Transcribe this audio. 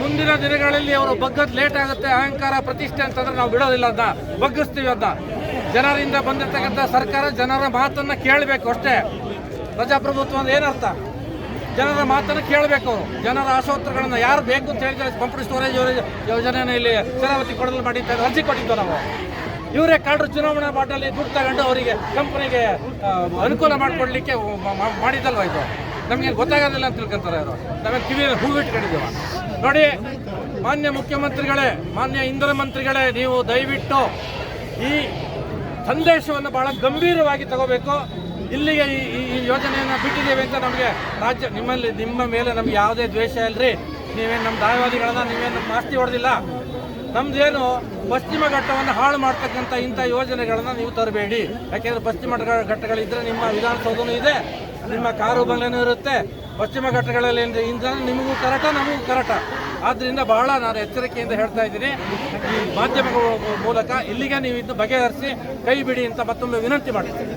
ಮುಂದಿನ ದಿನಗಳಲ್ಲಿ ಅವರು ಬಗ್ಗದ್ ಲೇಟ್ ಆಗುತ್ತೆ. ಅಹಂಕಾರ ಪ್ರತಿಷ್ಠೆ ಅಂತಂದ್ರೆ ನಾವು ಬಿಡೋದಿಲ್ಲ ಅಂತ ಬಗ್ಗಿಸ್ತೀವಿ ಅಂತ. ಜನರಿಂದ ಬಂದಿರತಕ್ಕಂಥ ಸರ್ಕಾರ ಜನರ ಮಾತನ್ನ ಕೇಳಬೇಕು ಅಷ್ಟೇ. ಪ್ರಜಾಪ್ರಭುತ್ವ ಅಂದ್ರೆ ಏನರ್ಥ ಜನರ ಮಾತನ್ನು ಕೇಳಬೇಕು ಅವರು. ಜನರ ಆಶೋತ್ತರಗಳನ್ನು ಯಾರು ಬೇಕು ಅಂತ ಹೇಳಿದ್ರೆ ಪಂಪಡಿ ಸ್ಟೋರೇಜ್ ಯೋಜನೆಯನ್ನು ಇಲ್ಲಿ ಶರಾವತಿ ಕೊಡಲು ಮಾಡಿ ಅರ್ಜಿ ಕೊಟ್ಟಿದ್ದು ನಾವು. ಇವರೇ ಕಾಡ್ರು ಚುನಾವಣಾ ಬಾಟಲ್ಲಿ ದುಡ್ಡು ತಗೊಂಡು ಅವರಿಗೆ ಕಂಪನಿಗೆ ಅನುಕೂಲ ಮಾಡಿಕೊಡ್ಲಿಕ್ಕೆ ಮಾಡಿದ್ದಲ್ವ ಇದು? ನಮಗೆ ಗೊತ್ತಾಗೋದಿಲ್ಲ ಅಂತ ತಿಳ್ಕೊಂತಾರೆ ಅವರು ನಾವೇನು ಕಿವಿಯಲ್ಲಿ ಹೂ ಇಟ್ಕೊಂಡಿದ್ದೀವ. ನೋಡಿ, ಮಾನ್ಯ ಮುಖ್ಯಮಂತ್ರಿಗಳೇ, ಮಾನ್ಯ ಇಂಧನ ಮಂತ್ರಿಗಳೇ, ನೀವು ದಯವಿಟ್ಟು ಈ ಸಂದೇಶವನ್ನು ಬಹಳ ಗಂಭೀರವಾಗಿ ತಗೋಬೇಕು. ಇಲ್ಲಿಗೆ ಈ, ಈ- ಯೋಜನೆಯನ್ನು ಬಿಟ್ಟಿದ್ದೇವೆ ಅಂತ ನಮಗೆ ರಾಜ್ಯ, ನಿಮ್ಮಲ್ಲಿ, ನಿಮ್ಮ ಮೇಲೆ ನಮ್ಗೆ ಯಾವುದೇ ದ್ವೇಷ ಇಲ್ಲರಿ ನೀವೇನು ನಮ್ಮ ದಾಯವಾದಿಗಳನ್ನ ನೀವೇನು ನಮ್ಮ ಆಸ್ತಿ ಹೊಡೆದಿಲ್ಲ. ನಮ್ದೇನು ಪಶ್ಚಿಮ ಘಟ್ಟವನ್ನು ಹಾಳು ಮಾಡ್ತಕ್ಕಂಥ ಇಂಥ ಯೋಜನೆಗಳನ್ನು ನೀವು ತರಬೇಡಿ. ಯಾಕೆಂದರೆ ಪಶ್ಚಿಮ ಘಟ್ಟಗಳಿದ್ದರೆ ನಿಮ್ಮ ವಿಧಾನಸೌಧನೂ ಇದೆ ನಿಮ್ಮ ಕಾರು ಬಂಗ್ಲೆನೂ ಇರುತ್ತೆ. ಪಶ್ಚಿಮ ಘಟ್ಟಗಳಲ್ಲಿ ಇಂಧನ ನಿಮಗೂ ಕರಟ, ನಮಗೂ ಕರಟ. ಆದ್ದರಿಂದ ಬಹಳ ನಾನು ಎಚ್ಚರಿಕೆಯಿಂದ ಹೇಳ್ತಾ ಇದ್ದೀನಿ. ಈ ಮಾಧ್ಯಮಗಳ ಮೂಲಕ ಇಲ್ಲಿಗೆ ನೀವು ಇದ್ದು ಬಗೆಹರಿಸಿ ಕೈ ಬಿಡಿ ಅಂತ ಮತ್ತೊಮ್ಮೆ ವಿನಂತಿ ಮಾಡ್ತೀನಿ.